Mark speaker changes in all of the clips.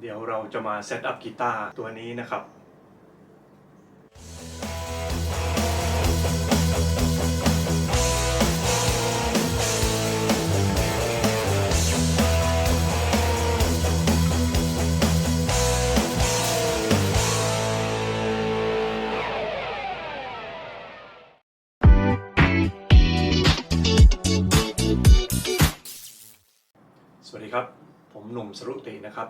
Speaker 1: เดี๋ยวเราจะมาเซตอัพกีตาร์ตัวนี้นะครับสวัสดีครับ ผมหนุ่มสรุตินะครับ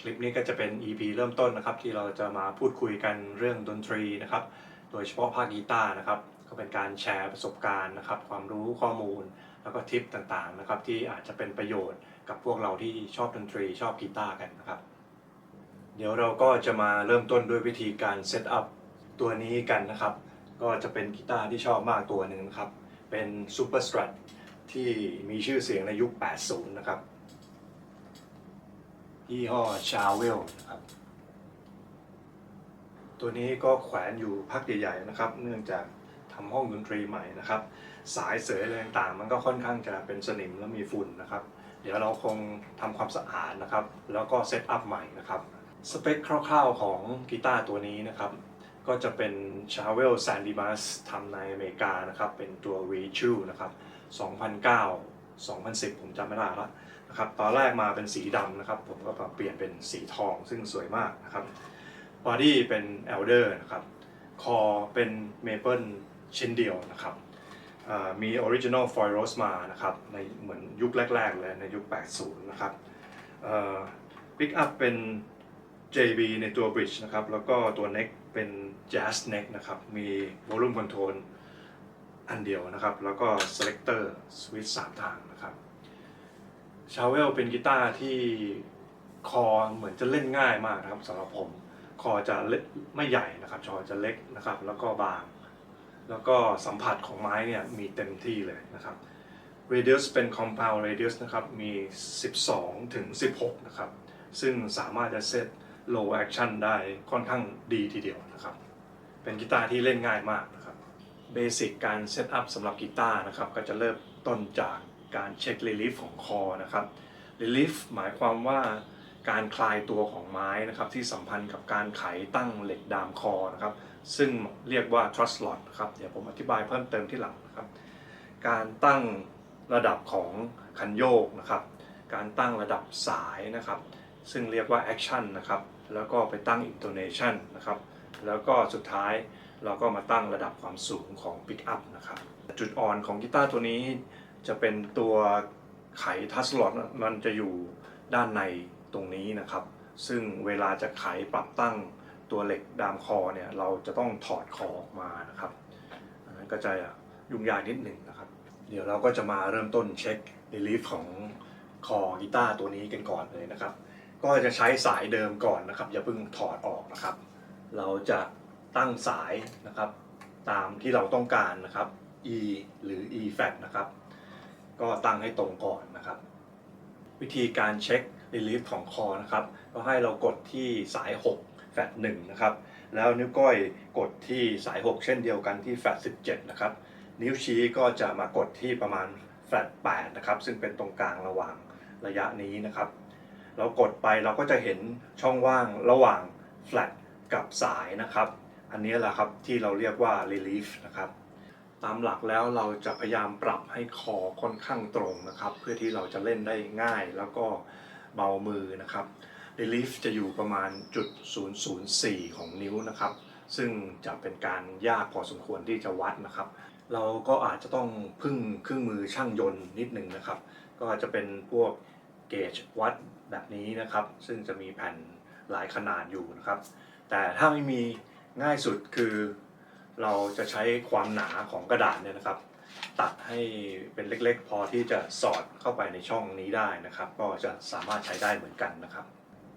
Speaker 1: คลิปนี้ก็จะเป็น EP เริ่มต้นนะครับ ที่เราจะมาพูดคุยกันเรื่องดนตรีนะครับ โดยเฉพาะภาคกีตาร์นะครับ ก็เป็นการแชร์ประสบการณ์นะครับ ความรู้ข้อมูล แล้วก็ทิปต่างๆนะครับ ที่อาจจะเป็นประโยชน์กับพวกเราที่ชอบดนตรีชอบกีตาร์กันนะครับ เดี๋ยวเราก็จะมาเริ่มต้นด้วยวิธีการเซตอัพตัวนี้กันนะครับ ก็จะเป็นกีตาร์ที่ชอบมากตัวหนึ่งนะครับ เป็น Super Strat ที่มีชื่อเสียงในยุค 80 นะครับ ยี่ห้อชาเวลนะครับ ตัวนี้ก็แขวนอยู่พักใหญ่ๆนะครับ เนื่องจากทำห้องดนตรีใหม่นะครับ สายเสยอะไรต่างๆ มันก็ค่อนข้างจะเป็นสนิมแล้วมีฝุ่นนะครับ เดี๋ยวเราคงทำความสะอาดนะครับ แล้วก็เซตอัพใหม่นะครับ สเปคคร่าวๆของกีตาร์ตัวนี้นะครับ ก็จะเป็น c h a v e l Sandy m a s ทำในอเมริกานะครับ เป็นตัว r e c h u นะครับ 2009 2010 ผมจำไม่ได้ละ นะครับตอนแรกมาเป็นสีดำนะครับผมก็ปรับเปลี่ยนเป็นสีทองซึ่งสวยมากนะครับบอดี้เป็น Elder นะครับคอเป็น Maple ชิ้นเดียวนะครับมี Original Foil Rose มานะครับในเหมือนยุคแรก ๆ เลยในยุค 80 นะครับปิกอัพเป็น JB ในตัว Bridge นะครับ แล้วก็ตัว Neck เป็น Jazz Neck นะครับ มี Volume Control อันเดียวนะครับ แล้วก็ Selector Switch 3 ทางนะครับ ชาเวลเป็นกีตาร์ที่คอเหมือนจะเล่นง่ายมากนะครับสำหรับผม คอจะเล็กไม่ใหญ่นะครับชอจะเล็กนะครับ แล้วก็บาง แล้วก็สัมผัสของไม้เนี่ยมีเต็มที่เลยนะครับ radius เป็น compound radius นะครับ มี 12 ถึง 16 นะครับ ซึ่งสามารถจะเซต low action ได้ค่อนข้างดีทีเดียวนะครับ เป็นกีตาร์ที่เล่นง่ายมากนะครับ เบสิกการเซตอัพสำหรับกีตาร์นะครับ ก็จะเริ่มต้นจาก การเช็ค relief ของคอนะครับ relief หมายความว่าการคลายตัวของไม้นะครับที่สัมพันธ์กับการไขตั้งเหล็กดามคอนะครับซึ่งเรียกว่า truss rod นะครับเดี๋ยวผมอธิบายเพิ่มเติมที่หลังนะครับการตั้งระดับของคันโยกนะครับ การตั้งระดับสายนะครับ ซึ่งเรียกว่า action นะครับแล้วก็ไปตั้ง intonation นะครับแล้วก็สุดท้ายเราก็มาตั้งระดับความสูงของ pick up นะครับจุดอ่อนของกีตาร์ตัวนี้ จะเป็นตัวไขทัสลอตมันจะอยู่ด้านในตรงนี้นะครับ ซึ่งเวลาจะไขปรับตั้งตัวเหล็กดามคอเนี่ยเราจะต้องถอดคอออกมานะครับอันนั้นก็จะยุ่งยากนิดหนึ่งนะครับ เดี๋ยวเราก็จะมาเริ่มต้นเช็ค relief ของคอกีตาร์ตัวนี้กันก่อนเลยนะครับ ก็จะใช้สายเดิมก่อนนะครับ อย่าเพิ่งถอดออกนะครับ เราจะตั้งสายนะครับ ตามที่เราต้องการนะครับ E หรือ E flat นะครับ ก็ตั้งให้ตรงก่อนนะครับ วิธีการเช็ค relief ของคอนะครับ ก็ให้เรากดที่สาย 6 แฟลต1นะครับ แล้วนิ้วก้อยกดที่สาย 6 เช่นเดียวกันที่แฟลต17 นะครับ นิ้วชี้ก็จะมากดที่ประมาณแฟลต8นะครับ ซึ่งเป็นตรงกลางระหว่างระยะนี้นะครับ เรากดไปเราก็จะเห็นช่องว่างระหว่างแฟลตกับสายนะครับ อันนี้แหละครับที่เราเรียกว่า relief นะครับ ตามหลักแล้วเราจะพยายามปรับให้คอค่อนข้างตรงนะครับ เพื่อที่เราจะเล่นได้ง่ายแล้วก็เบามือนะครับ relief จะอยู่ประมาณจุด004 ของนิ้วนะครับ ซึ่งจะเป็นการยากพอสมควรที่จะวัดนะครับ เราก็อาจจะต้องพึ่งเครื่องมือช่างยนต์นิดนึงนะครับ ก็จะเป็นพวกเกจวัดแบบนี้นะครับ ซึ่งจะมีแผ่นหลายขนาดอยู่นะครับ แต่ถ้าไม่มีง่ายสุดคือ เราจะใช้ความหนาของกระดาษเนี่ยนะครับ ตัดให้เป็นเล็กๆ พอที่จะสอดเข้าไปในช่องนี้ได้นะครับ ก็จะสามารถใช้ได้เหมือนกันนะครับ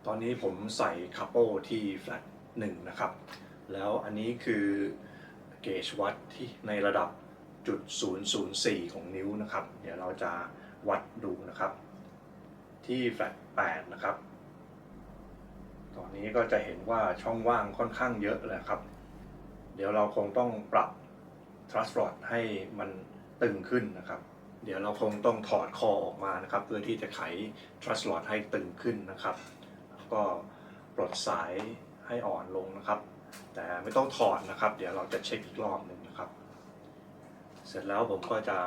Speaker 1: ตอนนี้ผมใส่คาโปที่แฟลตหนึ่งนะครับ แล้วอันนี้คือเกจวัดที่ในระดับจุด004 ของนิ้วนะครับ เดี๋ยวเราจะวัดดูนะครับ ที่แฟลต8นะครับ ตอนนี้ก็จะเห็นว่าช่องว่างค่อนข้างเยอะเลยครับ ดี๋ยวเราคงต้องปรับ trust rod ให้มันตึงขึ้นนะครับ เดี๋ยวเราคงต้องถอดคอออกมานะครับ เพื่อที่จะไข trust rod ให้ตึงขึ้นนะครับ ก็ปลดสายให้อ่อนลงนะครับ แต่ไม่ต้องถอดนะครับ เดี๋ยวเราจะเช็คอีกรอบหนึ่งนะครับ เสร็จแล้วผมก็จะ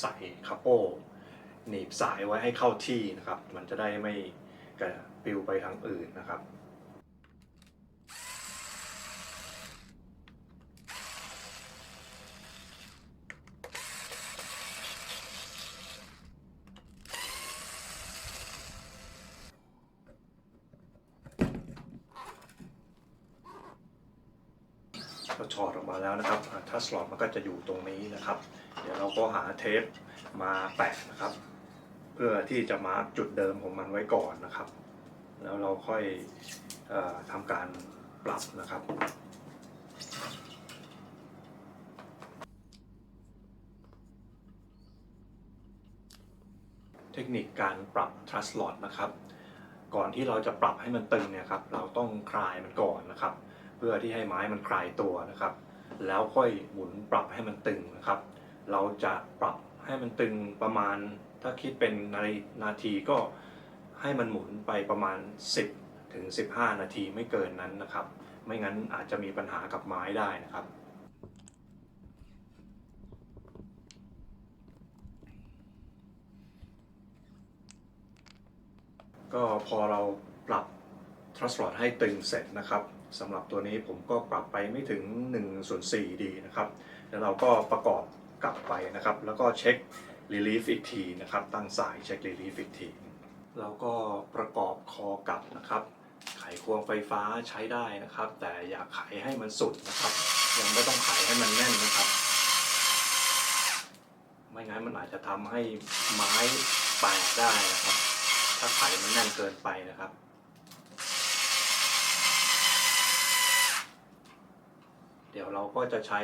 Speaker 1: ใส่คัพโป้หนีบสายไว้ให้เข้าที่นะครับ มันจะได้ไม่กระปิวไปทางอื่นนะครับ ก็ถอดออกมาแล้วนะครับ ถ้าสลอตมันก็จะอยู่ตรงนี้นะครับ เดี๋ยวเราก็หาเทปมาแปะนะครับ เพื่อที่จะมาร์กจุดเดิมของมันไว้ก่อนนะครับ แล้วเราค่อยอทำการปรับนะครับเทคนิคการปรับ trust slot นะครับ ก่อนที่เราจะปรับให้มันตึงเนี่ยครับ เราต้องคลายมันก่อนนะครับ เพื่อที่ให้ไม้มันคลายตัวนะครับ แล้วค่อยหมุนปรับให้มันตึงนะครับ เราจะปรับให้มันตึงประมาณ ถ้าคิดเป็นนาทีนาทีก็ให้มันหมุนไปประมาณ 10 ถึง 15 นาทีไม่เกินนั้นนะครับ ไม่งั้นอาจจะมีปัญหากับไม้ได้นะครับก็พอเราปรับ thrust rod ให้ตึงเสร็จนะครับ สำหรับตัวนี้ผมก็ปรับไปไม่ถึง1ส่วน4ดีนะครับแล้วเราก็ประกอบกลับไปนะครับ แล้วก็เช็ค relief อีกทีนะครับ ตั้งสายเช็ค relief อีกทีแล้วก็ประกอบคอกลับนะครับ ไขควงไฟฟ้าใช้ได้นะครับ แต่อย่าไขให้มันสุดนะครับ ยังไม่ต้องไขให้มันแน่นนะครับ ไม่งั้นมันอาจจะทำให้ไม้แตกได้นะครับ ถ้าไขมันแน่นเกินไปนะครับ ดี๋ยวเราก็จะใช้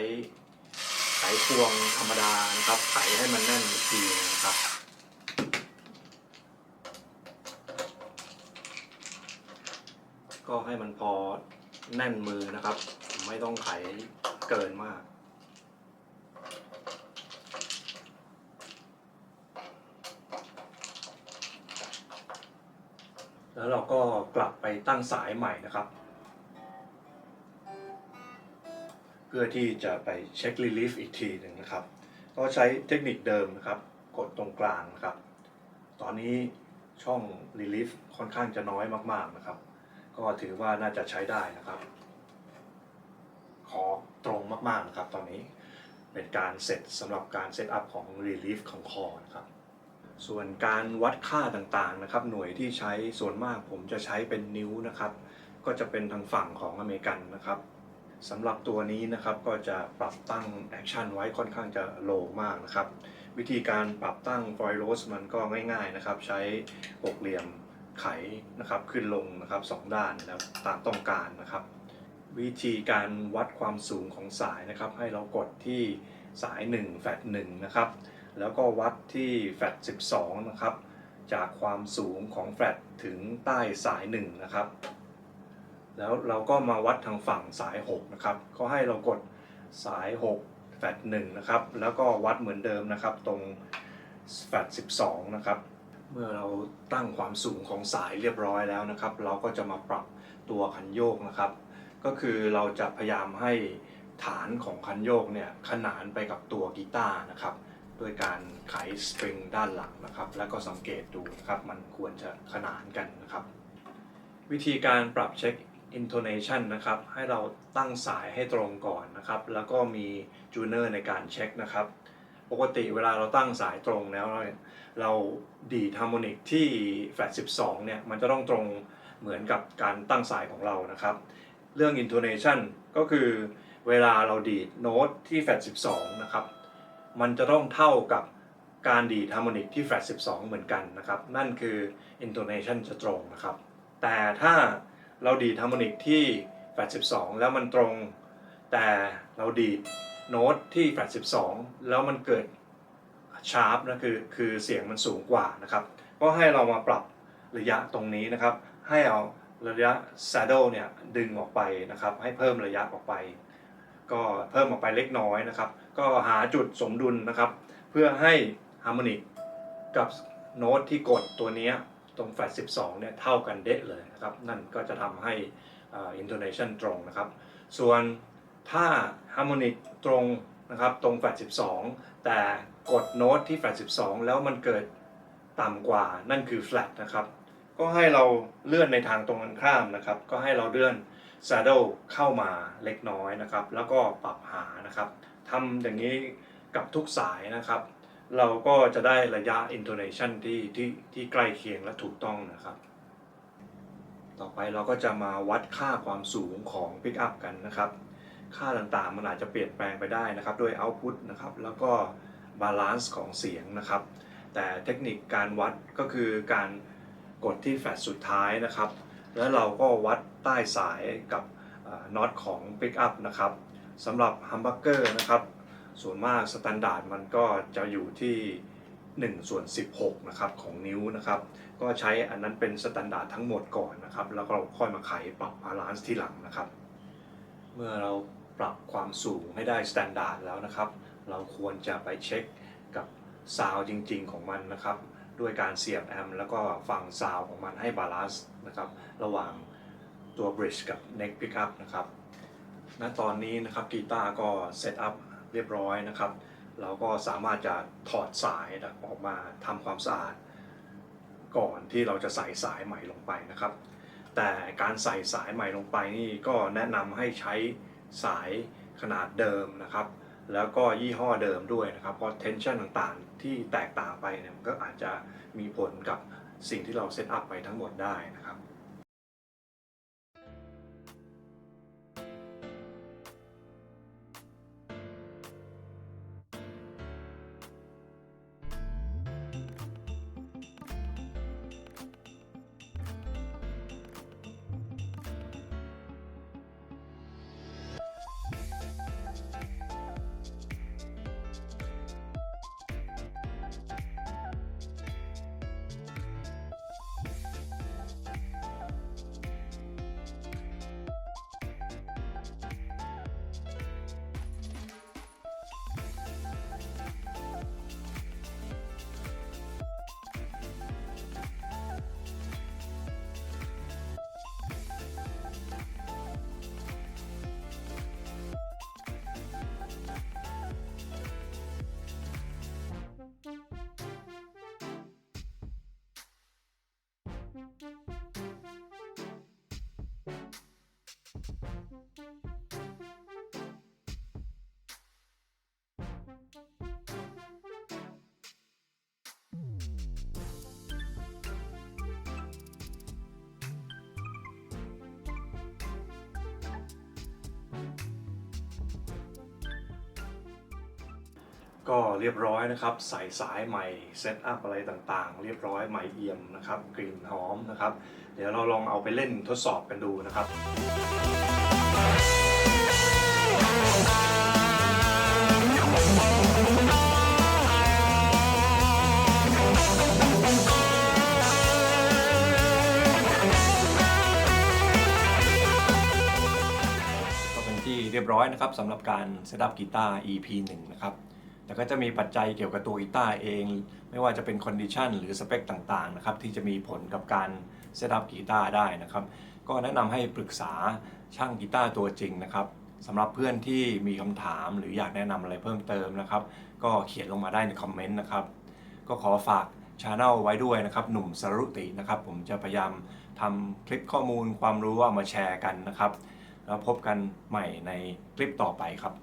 Speaker 1: ไขควงธรรมดานะครับ ไขให้มันแน่นอีกทีนึงนะครับ ก็ให้มันพอแน่นมือนะครับ ไม่ต้องไขเกินมากแล้วเราก็กลับไปตั้งสายใหม่นะครับ พื่อที่จะไปเช็ค relief อีกทีหนึ่งนะครับ ก็ใช้เทคนิคเดิมนะครับ กดตรงกลางนะครับ ตอนนี้ช่อง relief ค่อนข้างจะน้อยมากๆนะครับ ก็ถือว่าน่าจะใช้ได้นะครับ ขอตรงมากๆนะครับ ตอนนี้เป็นการเสร็จสำหรับการเซตอัพของ relief ของคอนะครับส่วนการวัดค่าต่างๆนะครับ หน่วยที่ใช้ส่วนมากผมจะใช้เป็นนิ้วนะครับ ก็จะเป็นทางฝั่งของอเมริกันนะครับ สำหรับตัวนี้นะครับก็จะปรับตั้งแอคชั่นไว้ค่อนข้างจะโลมากนะครับ วิธีการปรับตั้งฟอยล์โรสมันก็ง่ายๆนะครับ ใช้หกเหลี่ยมไขนะครับขึ้นลงนะครับสองด้านนะครับตามต้องการนะครับ วิธีการวัดความสูงของสายนะครับ ให้เรากดที่สาย1แฟลต1นะครับ แล้วก็วัดที่แฟลต12นะครับ จากความสูงของแฟลตถึงใต้สาย1นะครับ แล้วเราก็มาวัดทางฝั่งสาย 6 นะครับก็ให้เรากดสาย 6 แฟต1นะครับ แล้วก็วัดเหมือนเดิมนะครับ ตรงแฟต12 นะครับ เมื่อเราตั้งความสูงของสายเรียบร้อยแล้วนะครับ เราก็จะมาปรับตัวคันโยกนะครับ ก็คือเราจะพยายามให้ฐานของคันโยกเนี่ยขนานไปกับตัวกีตาร์นะครับโดยการไขสตริงด้านหลังนะครับ แล้วก็สังเกตดูนะครับ มันควรจะขนานกันนะครับ วิธีการปรับเช็ค intonation นะครับ ให้เราตั้งสายให้ตรงก่อนนะครับ แล้วก็มีจูเนอร์ในการเช็คนะครับ ปกติเวลาเราตั้งสายตรงแล้ว เราดีดฮาร์โมนิกที่แฟลต12 เนี่ย มันจะต้องตรงเหมือนกับการตั้งสายของเรานะครับ เรื่อง intonation ก็คือเวลาเราดีดโน้ตที่แฟลต12 นะครับ มันจะต้องเท่ากับการดีดฮาร์โมนิกที่แฟลต12 เหมือนกันนะครับ นั่นคือ intonation จะตรงนะครับ แต่ถ้า เราดีดฮาร์โมนิกที่แฟ12แล้วมันตรง แต่เราดีดโน้ตที่แฟ12แล้วมันเกิดชาร์ปนะคือคือเสียงมันสูงกว่านะครับ ก็ให้เรามาปรับระยะตรงนี้นะครับ ให้เอาระยะ saddle เนี่ยดึงออกไปนะครับ ให้เพิ่มระยะออกไป ก็เพิ่มออกไปเล็กน้อยนะครับ ก็หาจุดสมดุลนะครับ เพื่อให้ฮาร์โมนิกกับโน้ตที่กดตัวนี้ ตรงแฟลช12 เนี่ยเท่ากันเดะเลยนะครับ นั่นก็จะทำให้อินโทเนชันตรงนะครับ ส่วนถ้าฮาร์โมนิกตรงนะครับตรงแฟลช12 แต่กดโน้ตที่แฟลช12 แล้วมันเกิดต่ำกว่านั่นคือแฟลตนะครับ ก็ให้เราเลื่อนในทางตรงกันข้ามนะครับ ก็ให้เราเลื่อน saddle เข้ามาเล็กน้อยนะครับ แล้วก็ปรับหานะครับทำอย่างนี้กับทุกสายนะครับ เราก็จะได้ระยะ intonation ที่ที่ที่ใกล้เคียงและถูกต้องนะครับ ต่อไปเราก็จะมาวัดค่าความสูงของ Pick up กันนะครับ ค่าต่างๆมันอาจจะเปลี่ยนแปลงไปได้นะครับ ด้วย output นะครับ แล้วก็ balance ของเสียงนะครับ แต่เทคนิคการวัดก็คือการกดที่แฟลชสุดท้ายนะครับ แล้วเราก็วัดใต้สายกับน็อตของ Pick up นะครับสำหรับ Humbucker นะครับ ส่วนมากสแตนดาร์ดมันก็จะอยู่ที่1ส่วน16นะครับของนิ้วนะครับ ก็ใช้อันนั้นเป็นสแตนดาร์ดทั้งหมดก่อนนะครับ แล้วก็เราค่อยมาไขปรับบาลานซ์ที่หลังนะครับ เมื่อเราปรับความสูงให้ได้สแตนดาร์ดแล้วนะครับ เราควรจะไปเช็คกับซาวจริง ๆ ของมันนะครับ ด้วยการเสียบแอมป์แล้วก็ฟังซาวของมันให้บาลานซ์นะครับ ระหว่างตัว bridge กับ neck pickup นะครับ ณ ตอนนี้นะครับกีตาร์ก็เซตอัพ เรียบร้อยนะครับ เราก็สามารถจะถอดสายออกมาทำความสะอาด ก่อนที่เราจะใส่สายใหม่ลงไปนะครับ แต่การใส่สายใหม่ลงไปนี่ก็แนะนำให้ใช้สายขนาดเดิมนะครับ แล้วก็ยี่ห้อเดิมด้วยนะครับ เพราะ tension ต่างๆ ที่แตกต่างไปเนี่ยมันก็อาจจะมีผลกับสิ่งที่เราเซตอัพไปทั้งหมดได้นะครับ Bye. ก็เรียบร้อยนะครับใส่สายใหม่เซตอัพอะไรต่างๆ เรียบร้อยใหม่เอี่ยมนะครับกลิ่นหอมนะครับ เดี๋ยวเราลองเอาไปเล่นทดสอบกันดูนะครับก็เป็นที่เรียบร้อยนะครับสำหรับการเซตอัพกีตาร์ EP 1 นะครับ แต่ก็จะมีปัจจัยเกี่ยวกับตัวกีตาร์เอง ไม่ว่าจะเป็นคอนดิชันหรือสเปคต่างๆนะครับที่จะมีผลกับการเซตอัพกีตาร์ได้นะครับ ก็แนะนำให้ปรึกษาช่างกีตาร์ตัวจริงนะครับสำหรับเพื่อนที่มีคำถามหรืออยากแนะนำอะไรเพิ่มเติมนะครับ ก็เขียนลงมาได้ในคอมเมนต์นะครับ ก็ขอฝากช anel ไว้ด้วยนะครับ หนุ่มสรุตินะครับ ผมจะพยายามทำคลิปข้อมูลความรู้ว่ามาแชร์กันนะครับ แล้วพบกันใหม่ในคลิปต่อไปครับ